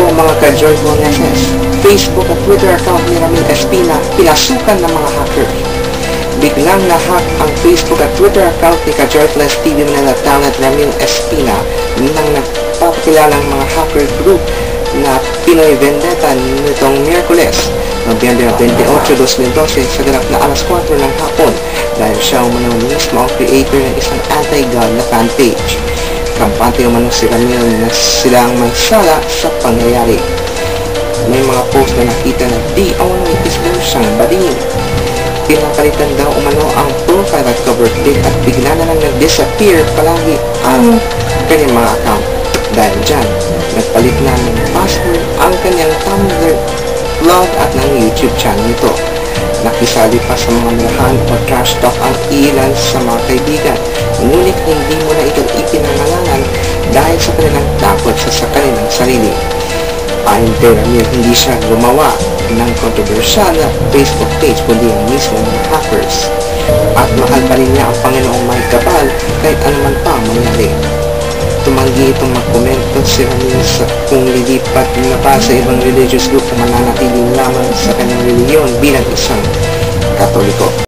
po mga ka-George Boneses, Facebook at Twitter account ni Ramil Espina pinasukan ng mga hacker. Biglang nahack ang Facebook at Twitter account ni ka-Joyfless TV Manila Talent Ramil Espina nang nagpapakilalang mga hacker group na Pinoy Vendetta nitong Miyerkules, Nobyembre 28, 2012 sa ganap na alas 4 ng hapon dahil siya umano mismo ang creator ng isang anti-God na fanpage. Kampante umano si Ramil na sila ang may sala sa pangyayari. May mga post na nakita na di umano is daw siyang bading. Pinapalitan daw umano ang profile at cover date at bigla na lang nag-disappear palagi ang kanyang mga account. Dahil dyan, nagpalit na ng password ang kanyang Tumblr, blog at ng YouTube channel nito. Nakisali pa sa mga mirahan o trash talk ang ilan sa mga kaibigan. Ngunit hindi mo na ito ipinangalangan dahil sa kanilang takot sa, sa kanilang sarili. Ayon kay Ramir, hindi siya gumawa ng kontrobersyal na Facebook page kundi ang mismo mga hackers. At mahal pa rin niya ang Panginoong may kapal kahit anuman pa ang mangyari. Tumanggi itong magkomento si Ramir sa kung lilipat na pa sa ibang religious group o mananatiling lamang sa kanyang reliyon bilang isang katoliko.